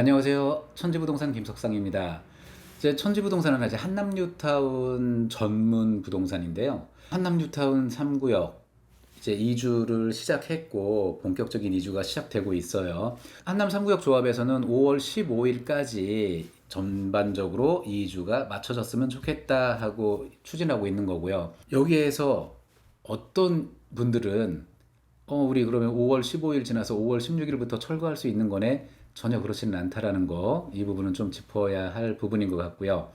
안녕하세요. 천지부동산 김석상입니다. 이제 천지부동산은 아직 한남뉴타운 전문 부동산인데요. 한남뉴타운 3구역 이제 이주를 시작했고 본격적인 이주가 시작되고 있어요. 한남 3구역 조합에서는 5월 15일까지 전반적으로 이주가 맞춰졌으면 좋겠다 하고 추진하고 있는 거고요. 여기에서 어떤 분들은 어, 우리 그러면 5월 15일 지나서 5월 16일부터 철거할 수 있는 거네? 전혀 그렇지는 않다라는 거, 이 부분은 좀 짚어야 할 부분인 것 같고요.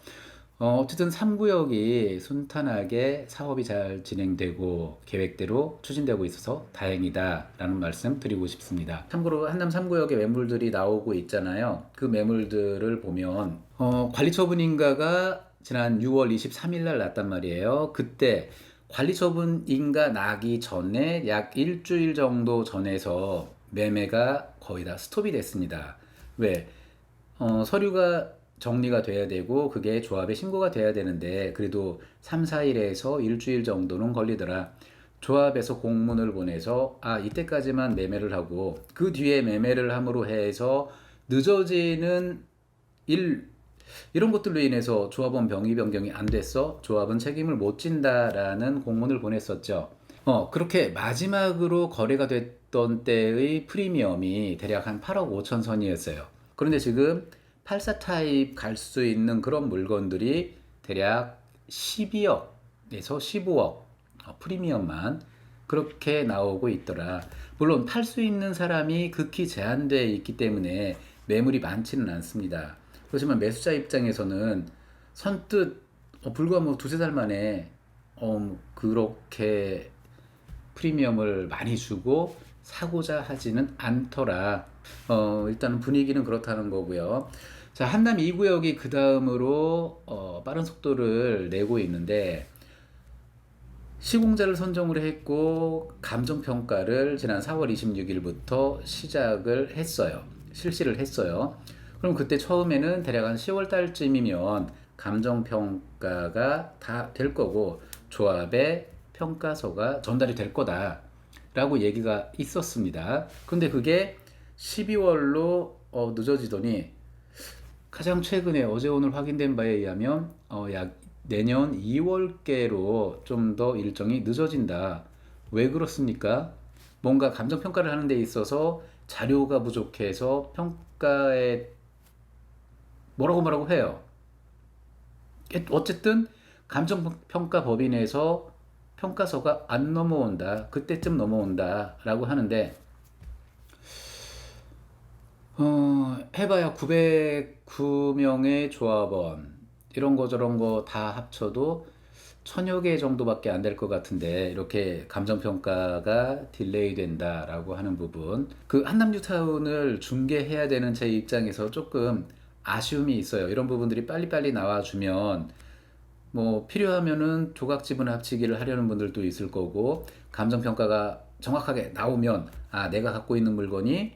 어, 어쨌든 3구역이 순탄하게 사업이 잘 진행되고 계획대로 추진되고 있어서 다행이다라는 말씀 드리고 싶습니다. 참고로 한남 3구역에 매물들이 나오고 있잖아요. 그 매물들을 보면 어, 관리처분인가가 지난 6월 23일 날 났단 말이에요. 그때 관리처분인가 나기 전에 약 일주일 정도 전에서 매매가 거의 다 스톱이 됐습니다. 왜? 어, 서류가 정리가 돼야 되고 그게 조합에 신고가 돼야 되는데 그래도 3, 4일에서 일주일 정도는 걸리더라. 조합에서 공문을 보내서 아 이때까지만 매매를 하고 그 뒤에 매매를 함으로 해서 늦어지는 일 이런 것들로 인해서 조합원 병이 변경이 안 됐어 조합은 책임을 못 진다라는 공문을 보냈었죠. 어 그렇게 마지막으로 거래가 됐 던 때의 프리미엄이 대략 한 8억 5천 선이었어요. 그런데 지금 84 타입 갈 수 있는 그런 물건들이 대략 12억에서 15억 어, 프리미엄만 그렇게 나오고 있더라. 물론 팔 수 있는 사람이 극히 제한되어 있기 때문에 매물이 많지는 않습니다. 그렇지만 매수자 입장에서는 선뜻 어, 불과 뭐 두세 달 만에 어, 그렇게 프리미엄을 많이 주고 사고자 하지는 않더라. 어, 일단 분위기는 그렇다는 거고요. 자, 한남 2구역이 그 다음으로 어, 빠른 속도를 내고 있는데 시공자를 선정을 했고 감정 평가를 지난 4월 26일부터 시작을 했어요. 실시를 했어요. 그럼 그때 처음에는 대략 한 10월 달쯤이면 감정 평가가 다 될 거고 조합의 평가서가 전달이 될 거다 라고 얘기가 있었습니다. 근데 그게 12월로 어, 늦어지더니 가장 최근에 어제 오늘 확인된 바에 의하면 어, 약 내년 2월께로 좀 더 일정이 늦어진다. 왜 그렇습니까? 뭔가 감정 평가를 하는 데 있어서 자료가 부족해서 평가에 뭐라고 뭐라고 해요. 어쨌든 감정 평가 법인에서 평가서가 안 넘어온다. 그때쯤 넘어온다 라고 하는데 어, 해봐야 909명의 조합원 이런 거 저런 거 다 합쳐도 천여 개 정도밖에 안 될 것 같은데 이렇게 감정 평가가 딜레이 된다라고 하는 부분 그 한남뉴타운을 중개해야 되는 제 입장에서 조금 아쉬움이 있어요. 이런 부분들이 빨리빨리 나와주면 뭐 필요하면은 조각 지분 합치기를 하려는 분들도 있을 거고 감정 평가가 정확하게 나오면 아 내가 갖고 있는 물건이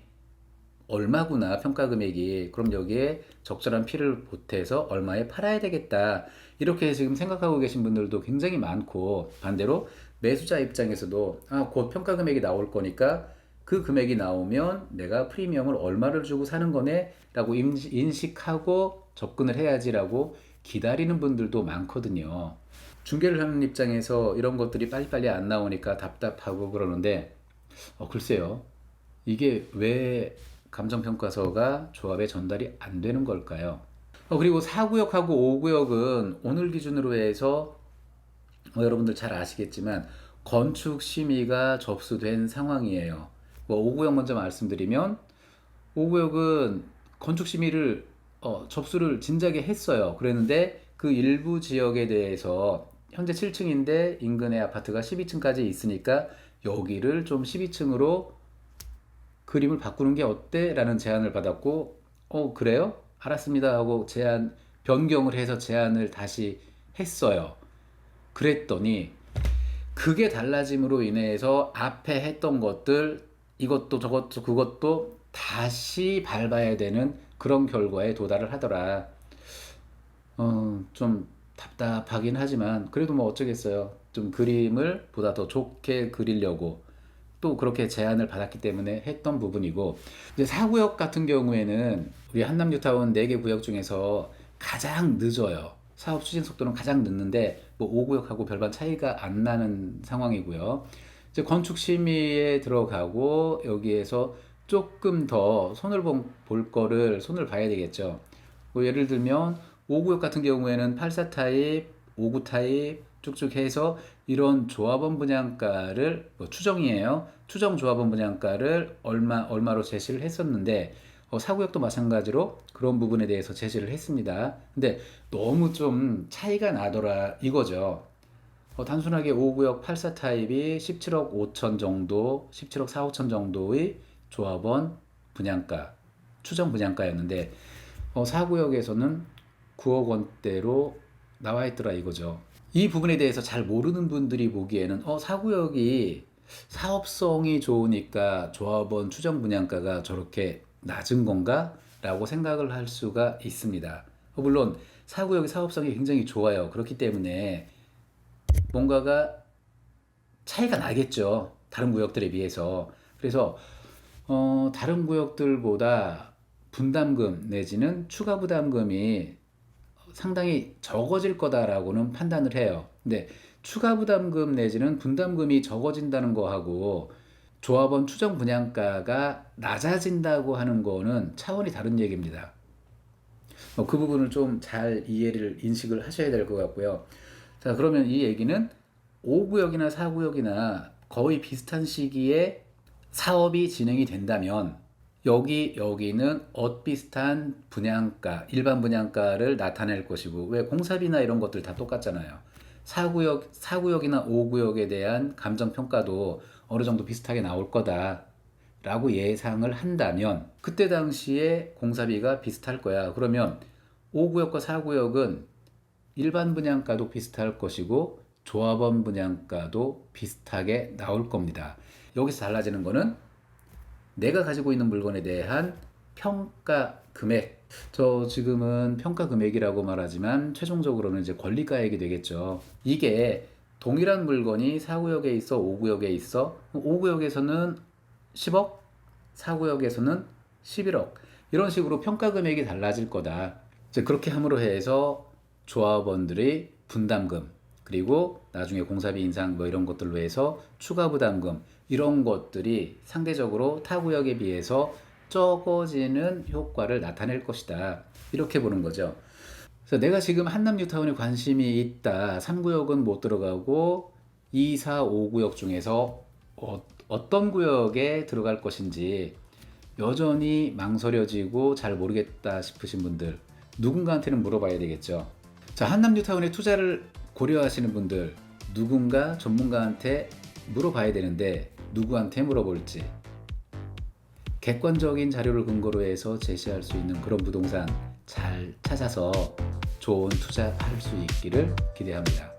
얼마구나 평가 금액이. 그럼 여기에 적절한 피를 보태서 얼마에 팔아야 되겠다. 이렇게 지금 생각하고 계신 분들도 굉장히 많고 반대로 매수자 입장에서도 아 곧 평가 금액이 나올 거니까 그 금액이 나오면 내가 프리미엄을 얼마를 주고 사는 거네? 라고 인식하고 접근을 해야지라고 기다리는 분들도 많거든요. 중개를 하는 입장에서 이런 것들이 빨리빨리 안 나오니까 답답하고 그러는데 어, 글쎄요. 이게 왜 감정평가서가 조합에 전달이 안 되는 걸까요? 어, 그리고 4구역하고 5구역은 오늘 기준으로 해서 어, 여러분들 잘 아시겠지만 건축 심의가 접수된 상황이에요. 뭐 5구역 먼저 말씀드리면 5구역은 건축 심의를 어, 접수를 진작에 했어요. 그랬는데 그 일부 지역에 대해서 현재 7층인데 인근의 아파트가 12층까지 있으니까 여기를 좀 12층으로 그림을 바꾸는 게 어때? 라는 제안을 받았고, 어, 그래요? 알았습니다. 하고 제안, 변경을 해서 제안을 다시 했어요. 그랬더니, 그게 달라짐으로 인해서 앞에 했던 것들, 이것도 저것도 그것도 다시 밟아야 되는 그런 결과에 도달을 하더라. 어, 좀 답답하긴 하지만, 그래도 뭐 어쩌겠어요. 좀 그림을 보다 더 좋게 그리려고 또 그렇게 제안을 받았기 때문에 했던 부분이고 이제 4구역 같은 경우에는 우리 한남 뉴타운 4개 구역 중에서 가장 늦어요. 사업 추진 속도는 가장 늦는데 뭐 5구역하고 별반 차이가 안 나는 상황이고요. 이제 건축 심의에 들어가고 여기에서 조금 더 손을 본- 볼 거를 손을 봐야 되겠죠. 뭐 예를 들면 5구역 같은 경우에는 84 타입, 59 타입 쭉쭉 해서 이런 조합원 분양가를 뭐 추정이에요. 추정 조합원 분양가를 얼마 얼마로 제시를 했었는데 어, 4구역도 마찬가지로 그런 부분에 대해서 제시를 했습니다. 근데 너무 좀 차이가 나더라 이거죠. 어, 단순하게 5구역 84 타입이 17억 5천 정도, 17억 4, 5천 정도의 조합원 분양가, 추정 분양가였는데 어, 4구역에서는 9억 원대로 나와 있더라 이거죠. 이 부분에 대해서 잘 모르는 분들이 보기에는 어, 4구역이 사업성이 좋으니까 조합원 추정 분양가가 저렇게 낮은 건가? 라고 생각을 할 수가 있습니다. 어, 물론 4구역의 사업성이 굉장히 좋아요. 그렇기 때문에 뭔가가 차이가 나겠죠. 다른 구역들에 비해서. 그래서 어, 다른 구역들보다 분담금 내지는 추가 부담금이 상당히 적어질 거다라고는 판단을 해요. 근데 추가 부담금 내지는 분담금이 적어진다는 거하고 조합원 추정 분양가가 낮아진다고 하는 거는 차원이 다른 얘기입니다. 어, 그 부분을 좀 잘 이해를 인식을 하셔야 될 것 같고요. 자, 그러면 이 얘기는 5구역이나 4구역이나 거의 비슷한 시기에 사업이 진행이 된다면 여기 여기는 엇비슷한 분양가, 일반 분양가를 나타낼 것이고 왜 공사비나 이런 것들 다 똑같잖아요. 4구역, 4구역이나 5구역에 대한 감정 평가도 어느 정도 비슷하게 나올 거다 라고 예상을 한다면 그때 당시에 공사비가 비슷할 거야. 그러면 5구역과 4구역은 일반 분양가도 비슷할 것이고 조합원 분양가도 비슷하게 나올 겁니다. 여기서 달라지는 거는 내가 가지고 있는 물건에 대한 평가 금액. 저 지금은 평가 금액이라고 말하지만 최종적으로는 이제 권리가액이 되겠죠. 이게 동일한 물건이 4구역에 있어 5구역에 있어 5구역에서는 10억, 4구역에서는 11억 이런 식으로 평가 금액이 달라질 거다. 이제 그렇게 함으로 해서 조합원들의 분담금 그리고 나중에 공사비 인상 뭐 이런 것들로 해서 추가 부담금 이런 것들이 상대적으로 타 구역에 비해서 적어지는 효과를 나타낼 것이다. 이렇게 보는 거죠. 그래서 내가 지금 한남 뉴타운에 관심이 있다. 3구역은 못 들어가고 2, 4, 5구역 중에서 어, 어떤 구역에 들어갈 것인지 여전히 망설여지고 잘 모르겠다 싶으신 분들 누군가한테는 물어봐야 되겠죠. 자, 한남 뉴타운에 투자를 고려하시는 분들 누군가 전문가한테 물어봐야 되는데 누구한테 물어볼지 객관적인 자료를 근거로 해서 제시할 수 있는 그런 부동산 잘 찾아서 좋은 투자 할 수 있기를 기대합니다.